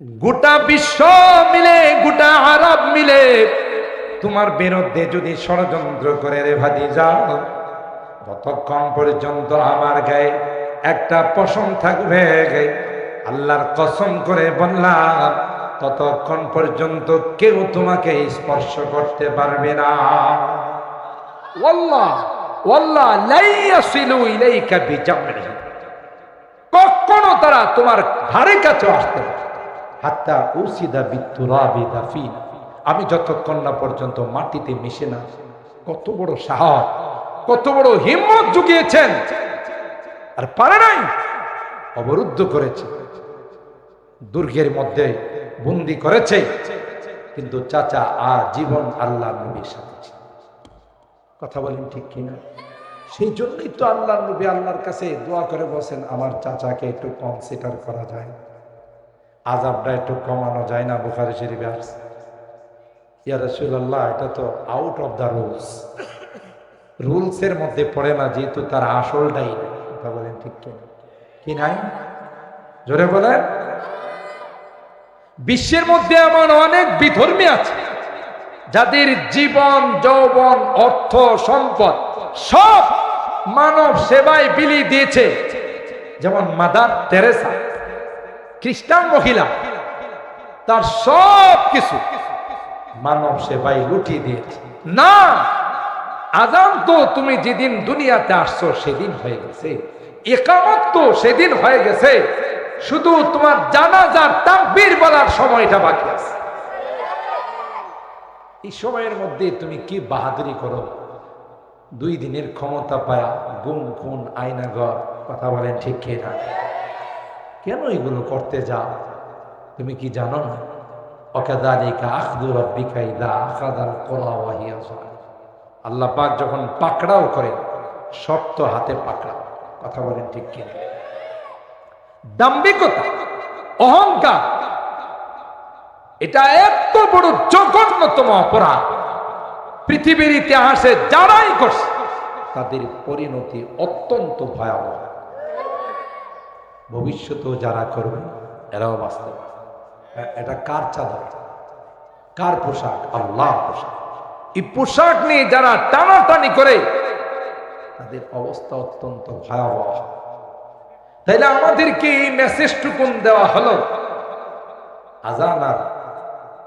গোটা বিশ্ব মিলে, গোটা আরব মিলে, তোমার বিরুদ্ধে যদি ষড়যন্ত্র করে রে ভাদি যাও ততক্ষণ পর্যন্ত আমার গায়ে একটা পশম থাকবে, আল্লাহর কসম করে বললাম, ততক্ষণ পর্যন্ত কেউ তোমাকে স্পর্শ করতে পারবে না। কখনো তারা তোমার ধারে কাছে আসতে পারে। হাত্তা উসিদা বিতুরাবি দাফিন আমি যতক্ষণ না পর্যন্ত মাটিতে মিশে না, কত বড় সাহস, কত বড় হিম্মত জুগিয়েছেন, আর পারে নাই, অবরুদ্ধ করেছে। দুর্গের মধ্যে বন্দি করেছে, কিন্তু চাচা আর জীবন আল্লাহ নবীর সাথে। কথা বলেন ঠিক কিনা? সেই জন্যই তো আল্লাহ নবী আল্লাহর কাছে দোয়া করে বসেন আমার চাচাকে একটু কনসিডার করা যায়। আজাবটা একটু কমানো যায় না বুখারি শরীফে আসছে। ইয়া রসুল্লাহ এটা তো আউট অফ দ্য রুলস রুলসের মধ্যে পড়ে না, যেহেতু তার আসলটাই কথা বলেন ঠিক কিনা? কি নাই? জোরে বলেন। বিশ্বের মধ্যে এমন অনেক বিধর্মী আছে, যাদের জীবন, যৌবন, অর্থ, সম্পদ সব মানব সেবায় বিলি দিয়েছে। যেমন মাদার তেরেসা খ্রিস্টান মহিলা, তার সব কিছু মানব সেবাই লুটিয়ে দিয়েছে। না, আজান তো তুমি যেদিন দুনিয়াতে আসছো সেদিন হয়ে গেছে, একামত তো সেদিন হয়ে গেছে, শুধু তোমার জানাজার তাকবীর বলার সময়টা বাকি আছে। এই সময়ের মধ্যে তুমি কি বাহাদুরি করো? দুই দিনের ক্ষমতা পায়া গুম, খুন আয়নাগর কথা বলেন ঠিক না কেন এগুলো করতে যাও? তুমি কি জানো? না অকাদালিকা আখদু রব্বিকা ইদা আখাদাল কোলা আল্লাহ পাক যখন পাকড়াও করে, শক্ত হাতে পাকড়াও। কথা বলেন ঠিক কিনা? দাম্ভিকতা, অহংকার, এটা এত বড় জঘন্যতম অপরাধ। পৃথিবীর ইতিহাসে যারাই করছে, তাদের পরিণতি অত্যন্ত ভয়াবহ। ভবিষ্যতেও যারা করবে, এরাও বাঁচতে এ- এটা কার চাদর? কার পোশাক? আল্লাহ পোশাক। এই পোশাক নিয়ে যারা টানাটানি করে, তাদের অবস্থা অত্যন্ত ভয়াবহ। তাইলে আমাদেরকে এই মেসেজটুকুন দেওয়া হলো, আজান আর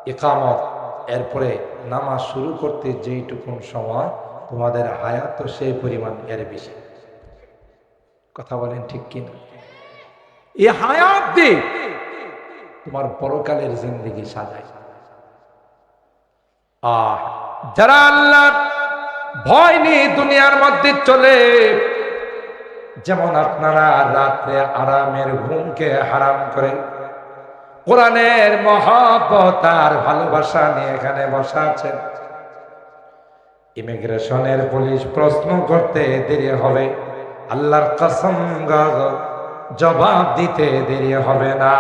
একামত এরপরে নামাজ শুরু করতে যেইটুকুন সময় তোমাদের হায়াত সেই পরিমাণ এর বেশি। কথা বলেন ঠিক কিনা? এই হায়াত দিয়ে তোমার পরকালের জিন্দগি সাজায় আহ, যারা আল্লাহ ভয় নিয়ে দুনিয়ার মধ্যে চলে, যেমন আপনারা রাত্রে আরামের ঘুমকে হারাম করে, কোরআনের মহাব্বত আর ভালোবাসা নিয়ে এখানে বসা আছেন। ইমিগ্রেশনের পুলিশ প্রশ্ন করতে দেরি হবে। আল্লাহর কসম গগ। জবাব দিতে দেরি হবে না।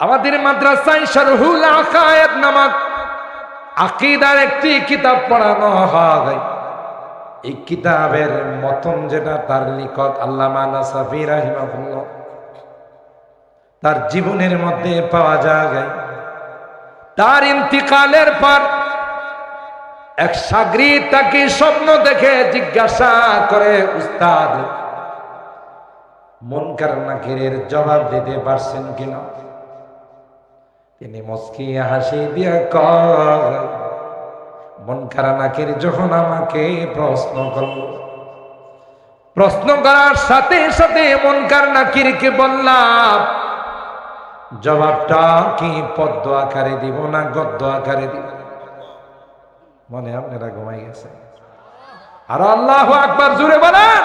আমাদের মাদ্রাসায় শরহুল আকায়েত নামক আকিদার একটি কিতাব পড়ানো হয়। এই কিতাবের মতন যেটা তার লেখক আল্লামা নাসাফি রাহিমাহুল্লাহ, তার জীবনের মধ্যে পাওয়া যায়। তার ইন্তিকালের পর এক সাগরি তাকে স্বপ্ন দেখে জিজ্ঞাসা করে, উস্তাদ মনকার নাকিরের জবাব দিতে পারছেন কিনা? তিনি মস্কি হাসি দিয়ে কয়, মন নাকির যখন আমাকে প্রশ্ন করল। প্রশ্ন করার সাথে সাথে মন নাকিরকে বললাম, জবাবটা কি পদ্ম আকারে দিব না গদ্য আকারে দিব? মনে আপনারা ঘুমাই গেছে আর আল্লাহ আকবার জুড়ে বলেন।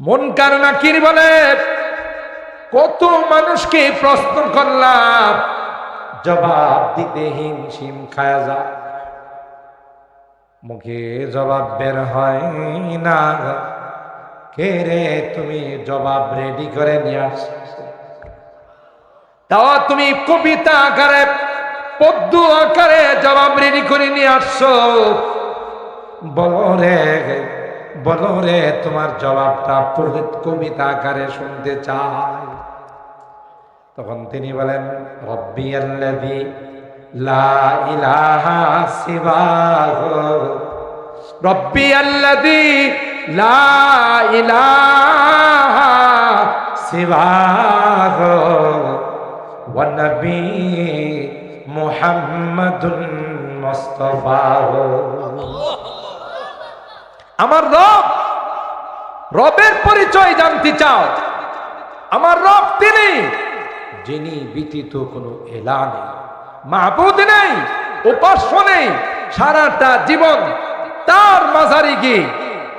মন নাকির বলে, কত মানুষকে প্রশ্ন করলাম, জবাব দিতে হিমশিম খায়া যা। মুখে জবাব বের হয় না। কে রে তুমি জবাব রেডি করে নিয়ে আস তাও তুমি কবিতা আকারে পদ্ম আকারে জবাব রেডি করে নিয়ে আসছো। বলো রে বলো রে, তোমার জবাবটা পড়ে- কবিতা আকারে শুনতে চাই। তখন তিনি বলেন, রব্বি আল্লাযী লা ইলাহা সিবাহু রব্বি আল্লাযী লা ইলাহা সিবাহু ওয়া নবী মুস্তাফাহু আমার রব রবের পরিচয় জানতে চাও। আমার রব তিনি যিনি ব্যতীত কোনো এলা নেই মাহবুদ নেই উপাস্য নেই। সারাটা জীবন তার মাঝারি গিয়ে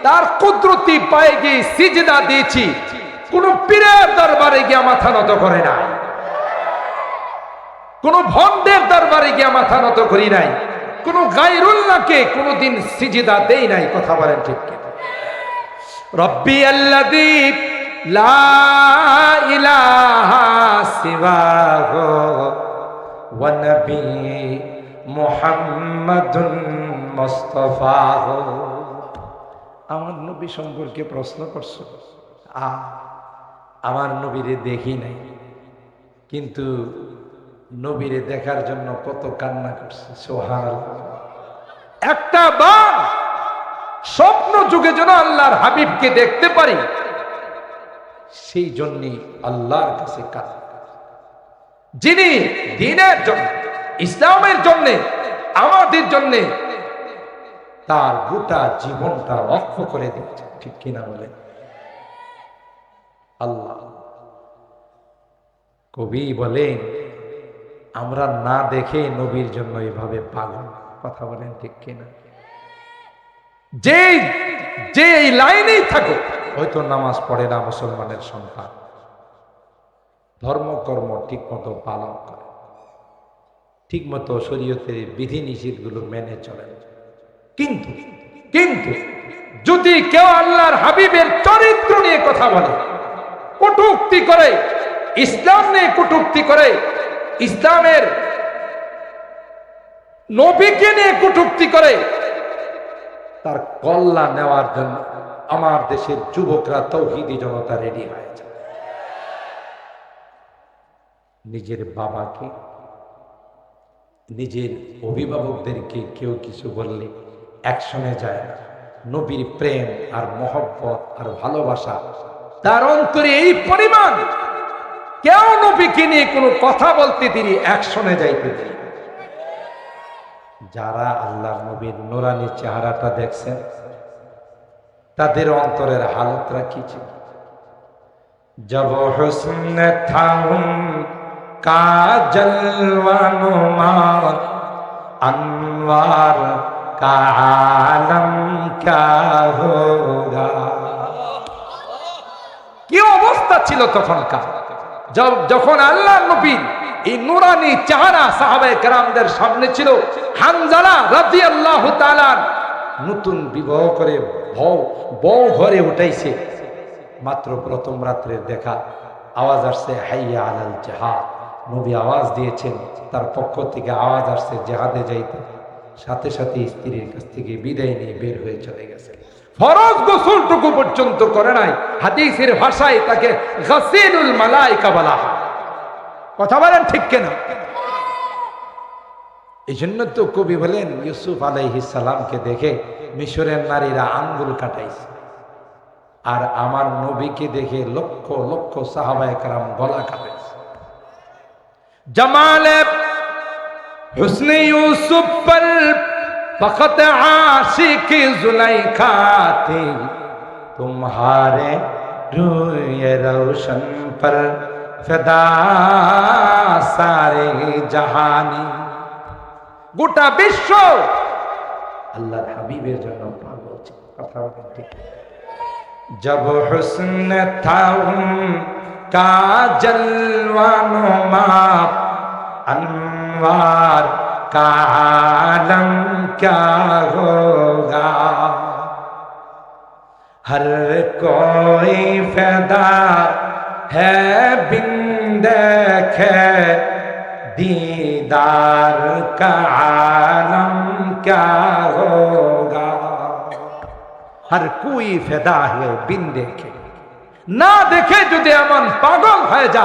তার কুদরতি পায়ে গিয়ে সিজদা দিয়েছি। কোন পীরের দরবারে গিয়া মাথা নত করে নাই। কোন ভণ্ডের দরবারে গিয়া মাথা নত করি নাই। কোন গাইরুল্লাহকে কোনদিন সিজিদা দেই নাই, কথা বলেন ঠিক? রব্বি আল্লাযী লা ইলাহা আমার নবী সম্পর্কে প্রশ্ন করছ? আ, আমার নবীরে দেখি নাই। কিন্তু নবীরে দেখার জন্য কত কান্না করছে সোহান একটা বার স্বপ্ন যুগে যেন আল্লাহর হাবিবকে দেখতে পারি, সেই জন্যে আল্লাহর কাছে যিনি দিনের জন্য, ইসলামের জন্য, আমাদের জন্য তার গোটা জীবনটা রক্ষ করে দিচ্ছে ঠিক কিনা বলে? আল্লাহ কবি বলেন আমরা না দেখে নবীর জন্য এভাবে পাগল। কথা বলেন ঠিক কিনা? যে যে এই লাইনেই থাকো হয়তো নামাজ পড়ে না মুসলমানের সন্তান ধর্মকর্ম ঠিক মতো পালন করে। ঠিক মতো শরীয়তের বিধি নিষেধগুলো মেনে চলে। কিন্তু কিন্তু যদি কেউ আল্লাহর হাবিবের চরিত্র নিয়ে কথা বলে, কটুক্তি করে, ইসলাম নিয়ে কটুক্তি করে ইসলামের নবীকে নিয়ে কটুক্তি করে তার কল্লা নেওয়ার জন্য আমার দেশের যুবকরা তৌহিদি জনতা রেডি হয়ে যায়। নিজের বাবাকে, নিজের অভিভাবকদেরকে কেউ কিছু বললে অ্যাকশনে যায় না। নবীর প্রেম আর মহব্বত আর ভালোবাসা তার অন্তরে এই পরিমাণ কেউ নবীকে নিয়ে কোনো কথা বলতে তিনি অ্যাকশনে যাইতে দিই যারা আল্লাহ নবীর নোরানি চেহারাটা দেখছেন, তাদের অন্তরের হালত রাখিছে ছিল? আনওয়ার কি অবস্থা ছিল তখনকার? যখন আল্লাহ নবীর এই নুরানি চেহারা সাহাবায়ে কেরামদের সামনে ছিল, হানজালা রাদিয়াল্লাহু তাআলা নতুন বিবাহ করে বউ বউ ঘরে উঠাইছে। মাত্র প্রথম রাত্রের দেখা আওয়াজ আসছে, হাইয়া আলাল জাহাদ। নবী আওয়াজ দিয়েছেন, তার পক্ষ থেকে আওয়াজ আসছে, জেহাদে যাইতে। সাথে সাথে স্ত্রীর কাছ থেকে বিদায় নিয়ে বের হয়ে চলে গেছে। ফরজ গোসলটুকু পর্যন্ত করে নাই। হাদিসের ভাষায় তাকে গাসিলুল মালাইকা বলা কথা বলেন ঠিক কেনা? এই জন্য তো কবি বলেন, ইউসুফ সালামকে দেখে মিশরের নারীরা আঙ্গুল কাটাইছে। আর আমার নবীকে দেখে লক্ষ লক্ষ সাহাবায় কারাম গলা কাটাইছে জামালে হুসনে ইউসুফ فقط عاشق زلیخا تھی۔ تمہارے روئے روشن پر فدا سارے জাহানি গোটা বিশ্ব আল্লাহর হাবিবের জন্য পাগল কথা جب حسن تھا ان کا جلوہ نما، انوار کا عالم کیا ہوگا؟ ہر کوئی فدا ہے بن دیکھے دیدار کا عالم کیا ہوگا؟ ہر کوئی فدا ہے بن دیکھے نہ دیکھے جو دیامن پاگل ہے جا۔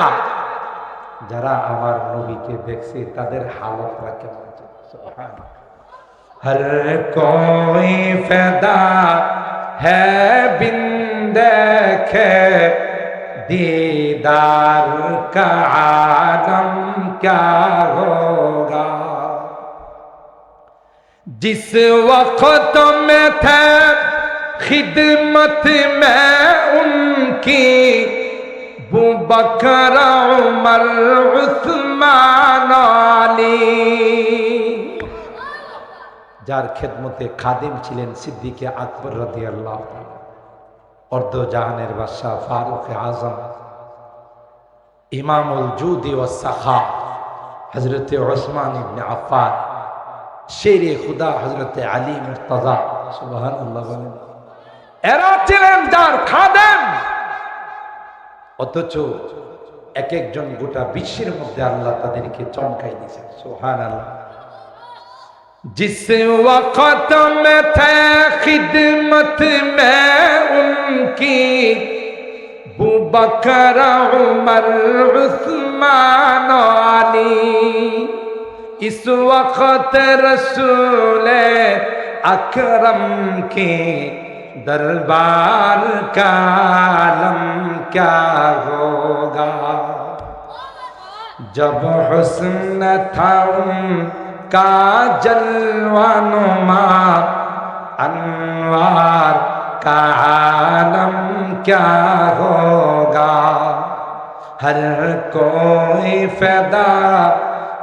যারা আমার নবীকে দেখছে তাদের হালতরা কেমন সুবহানাল্লাহ। हर कोई फैदा है बिन देखे दीदार का आलम क्या होगा जिस वक्त में थे खिदमत में उनकी বকর, উমর, উসমান যার খেদমতে খাদিম ছিলেন সিদ্দিকে আকবর রদি আল্লাহ অর্ধ জাহানের বাদশাহ ফারুক আজম, ইমামুল জুদি ও সাহা হজরত ওসমান ইবনে আফান শের খুদা হজরত আলী মুর্তাজা সুবাহ এরা ছিলেন যার খাদেম। অথচ এক একজন গোটা বিশ্বের মধ্যে আল্লাহ তাদেরকে চমকাই দিয়েছেন সোহান আল্লাহ جس وقت میں تھے خدمت میں ان کی بکر عمر عثمان علی اس وقت رسول اکرم کی دربار کا عالم کیا ہوگا؟ جب حسن تھا ان کا جلوان انوار کا عالم کیا ہوگا؟ ہر کوئی فدا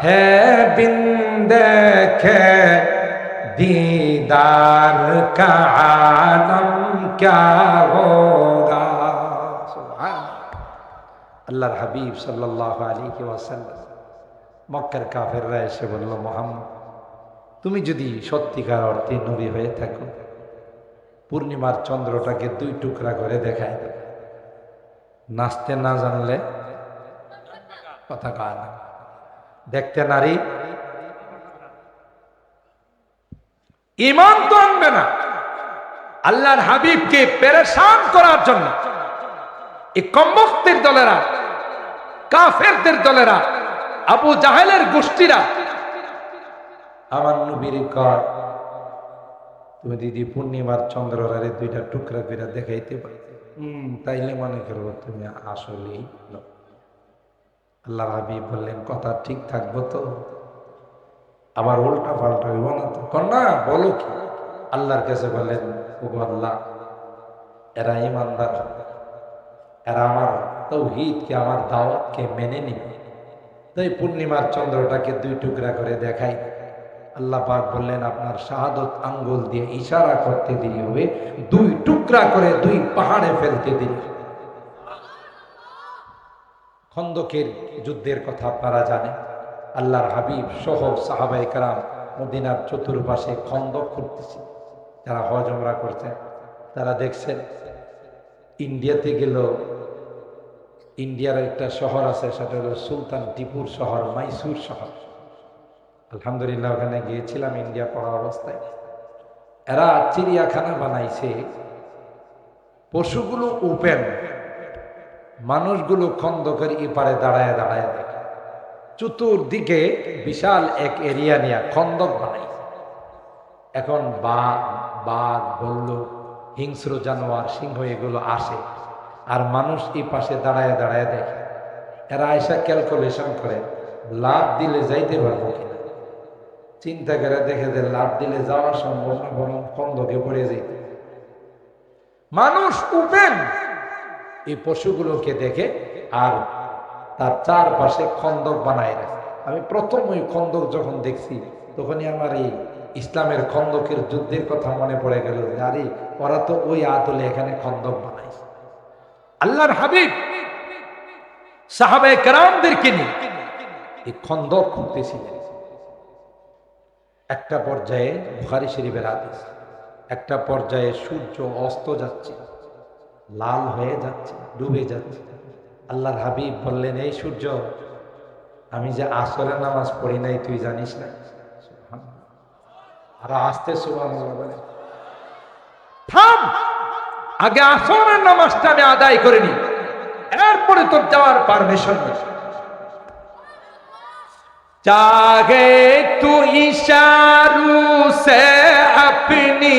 ہے، بن دیکھے دیدار کا عالم کیا ہوگا আল্লাহর হাবিব সাল্লাহ আলী ওয়াসাল্লাম মক্কার কাফের রায় এসে বলল, মোহাম্মদ, তুমি যদি সত্যিকার অর্থে নবী হয়ে থাকো, পূর্ণিমার চন্দ্রটাকে দুই টুকরা করে দেখায় নাচতে না জানলে কথা কয় না। দেখতে নারী ইমান তো আনবে না। আল্লাহর হাবিবকে পেরেশান করার জন্য এই কম্বক্তের দলেরা, কাফেরদের দলেরা, আবু জাহেলের গোষ্ঠীরা, আমার নবীর কর, তুমি দিদি পূর্ণিমার চন্দ্ররারে দুইটা টুকরা করে দেখাইতে পারি। তাইলে মনে করব তুমি আসলেই। আল্লাহ হাবিব বললেন, কথা ঠিক থাকব তো? আবার উল্টা পাল্টা হইব না তো কন বলো কি? আল্লাহর কাছে বলেন আল্লাহ, এরা ইমানদার এরা আমার তৌহিদকে, আমার দাওয়াতকে মেনে নিবে। তাই পূর্ণিমার চন্দ্রটাকে দুই টুকরা করে দেখাই। আল্লাহ পাক বললেন, আপনার শাহাদত আঙ্গুল দিয়ে ইশারা করতে দেরি হবে। দুই টুকরা করে দুই পাহাড়ে ফেলতে দেরি খন্দকের যুদ্ধের কথা আপনারা জানেন। আল্লাহর হাবিব সহ সাহাবাই কারাম মদিনার চতুর্পাশে খন্দক করতেছে যারা হজ ওমরা করছেন তারা দেখছেন ইন্ডিয়াতে গেল, ইন্ডিয়ার একটা শহর আছে, সেটা হলো সুলতান টিপুর শহর, মাইসুর শহর। আলহামদুলিল্লাহ, ওখানে গিয়েছিলাম ইন্ডিয়া পড়া অবস্থায়। এরা চিড়িয়াখানা বানাইছে, পশুগুলো ওপেন, মানুষগুলো খন্দকের ইপারে দাঁড়ায় দাঁড়ায় দেখে। চতুর্দিকে বিশাল এক এরিয়া নিয়ে খন্দক বানাইছে এখন বাঘ বাঘ বল্লুক হিংস্র জানোয়ার, সিংহ এগুলো আসে আর মানুষ এই পাশে দাঁড়ায় দাঁড়ায় দেখে। এরা এসা ক্যালকুলেশন করে, লাভ দিলে যাইতে পারব কিনা। চিন্তা করে দেখে যে লাভ দিলে যাওয়া সম্ভব না, বরং খন্দকে পড়ে যেতে মানুষ উপেন। এই পশুগুলোকে দেখে আর তার চারপাশে খন্দক বানায় রাখে। আমি প্রথম ওই খন্দক যখন দেখছি, তখনই আমার এই ইসলামের খন্দকের যুদ্ধের কথা মনে পড়ে গেল আরে, ওরা তো ওই আতলে এখানে খন্দক বানাইছে। আল্লাহর হাবিব সাহাবে কারামদেরকে নিয়ে এই খন্দক খুঁজতেছিলেন। একটা পর্যায়ে বুখারি শরীফের আদেশ একটা পর্যায়ে সূর্য অস্ত যাচ্ছে, লাল হয়ে যাচ্ছে, ডুবে যাচ্ছে। আল্লাহর হাবিব বললেন এই সূর্য আমি যে আসরের নামাজ পড়ি নাই তুই জানিস না আর আসতে সুবহানাল্লাহ বলে থাম আগে আসরের নামাজটা আমি আদায় করে নি এরপরে তোর যাওয়ার পারমিশন নেই चाहे तू इशारों से अपनी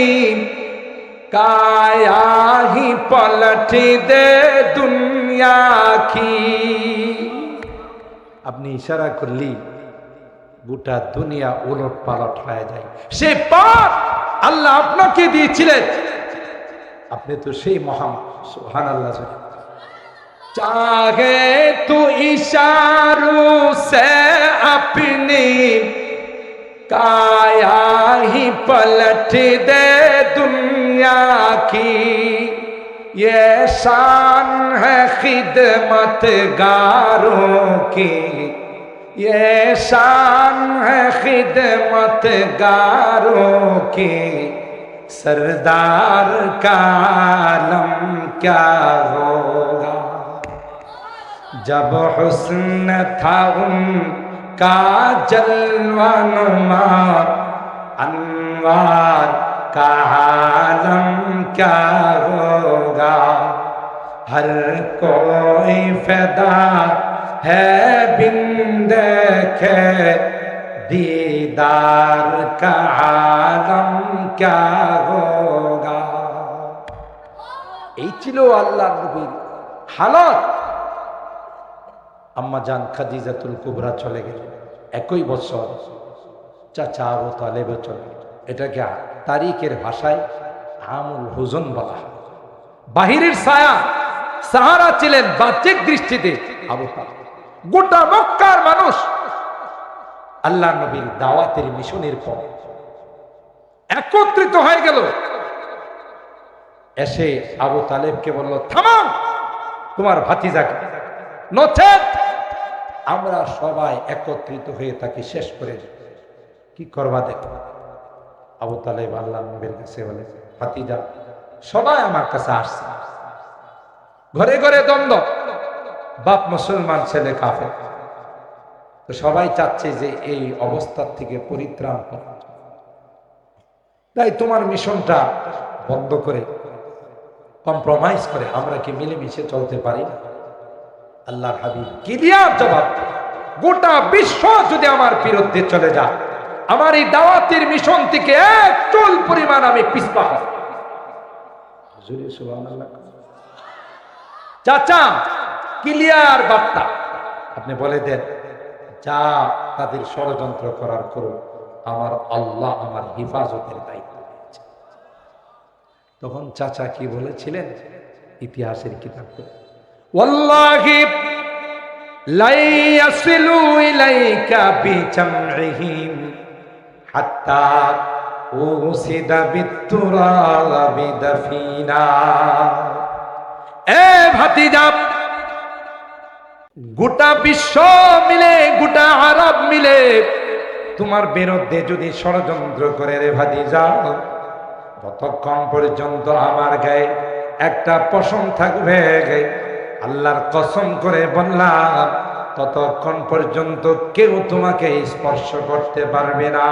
काया ही पलट दे दुनिया की আপনি ইশারা করলি গোটা দুনিয়া উলট পালট হয়ে যায় সে পাপ আল্লাহ আপনাকে দিয়েছিলেন আপনি তো সেই মহান সুহান আল্লাহ चाहे तू इशारों से अपनी काया ही पलट کی یہ شان ہے خدمت گاروں کی۔ یہ شان ہے خدمت گاروں کی۔ سردار کا عالم کیا ہوگا؟ جب حسن تھا ان کا جلوہ نما، انوار का आलम क्या होगा हर कोई फैदा है बिन देखे दीदार का आलम क्या होगा এই ছিল আল্লাহ নবীর হালত আম্মা জান খাদিজাতুল কুবরা চলে গেল একই বছর চাচা আবু তালেবে চলে গেল এটাকে তারিখের ভাষায় আমুল হুজন বলা বাহিরের ছায়া, সাহারা ছিলেন বাহ্যিক দৃষ্টিতে আবু গোটা মক্কার মানুষ আল্লাহ নবীর দাওয়াতের মিশনের পর একত্রিত হয়ে গেল। এসে আবু তালেবকে বলল, থামাও, তোমার ভাতিজাকে। নচেত আমরা সবাই একত্রিত হয়ে তাকে শেষ করে কি করবা দেখো? আবু তালেব আল্লাহ নবীর কাছে বলে, ভাতিজা, সবাই আমার কাছে আসছে। ঘরে ঘরে দ্বন্দ্ব। বাপ মুসলমান, ছেলে কাফে তো সবাই চাচ্ছে যে এই অবস্থার থেকে পরিত্রাণ তাই তোমার মিশনটা বন্ধ করে কম্প্রোমাইজ করে আমরা কি মিলেমিশে চলতে পারি না? আল্লাহর হাবিব, ক্লিয়ার জবাব। গোটা বিশ্ব যদি আমার বিরুদ্ধে চলে যায় আমার এই দাওয়াতের মিশন থেকে এক চল পরিমাণ আমি পিসপা চাচা ক্লিয়ার বার্তা। আপনি বলে দেন যা তাদের ষড়যন্ত্র করার করুন আমার আল্লাহ আমার হেফাজতের দায়িত্ব তখন চাচা কি বলেছিলেন? ইতিহাসের কিতাব করে লাই ইয়াসিলু ইলাইকা বিজামহিম হাত্তা উসিদা বিত্তুরাবি দাফিনা। এ ভাতিজা, গোটা বিশ্ব মিলে, গোটা আরব মিলে তোমার বিরুদ্ধে যদি ষড়যন্ত্র করে রে ভাতি যাও ততক্ষণ পর্যন্ত আমার গায়ে একটা পশম থাকবে আল্লাহর কসম করে বললাম ততক্ষণ পর্যন্ত কেউ তোমাকে স্পর্শ করতে পারবে না।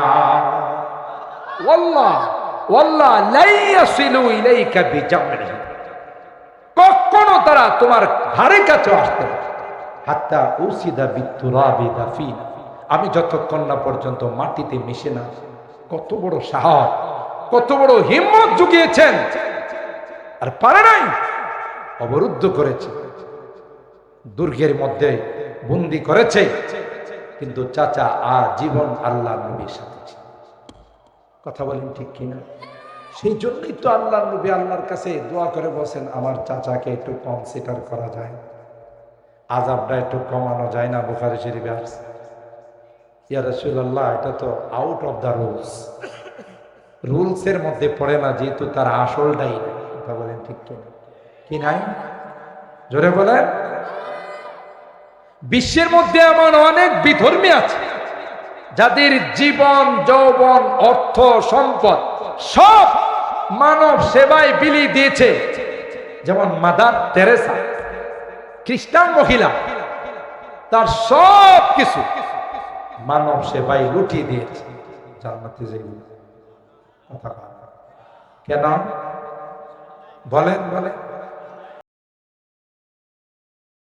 কখনো তারা তোমার ঘাড়ে কাছে আসতে হাত্তা আমি যতক্ষণ না পর্যন্ত মাটিতে মিশে না, কত বড় সাহস, কত বড় হিম্মত জুগিয়েছেন। আর পারে নাই, অবরুদ্ধ করেছে। দুর্গের মধ্যে বন্দি করেছে। কিন্তু চাচা আর জীবন আল্লাহ নবীর সাথে কথা বলেন ঠিক কিনা? সেই জন্যই তো আল্লাহ নবী আল্লাহর কাছে দোয়া করে বসেন আমার চাচাকে একটু কনসিডার করা যায়। আজাবটা একটু কমানো যায় না বুখারি শরীফে আসছে। ইয়া রসুল্লাহ এটা তো আউট অফ দ্য রুলস রুলসের মধ্যে পড়ে না, যেহেতু তার আসলটাই কথা বলেন ঠিক কিনা? কি নাই? জোরে বলেন। বিশ্বের মধ্যে এমন অনেক বিধর্মী আছে, যাদের জীবন, যৌবন, অর্থ, সম্পদ সব মানব সেবায় বিলি দিয়েছে। যেমন মাদার তেরেসা খ্রিস্টান মহিলা, তার সব কিছু মানব সেবায় লুটিয়ে দিয়েছে। কেন? বলেন বলেন।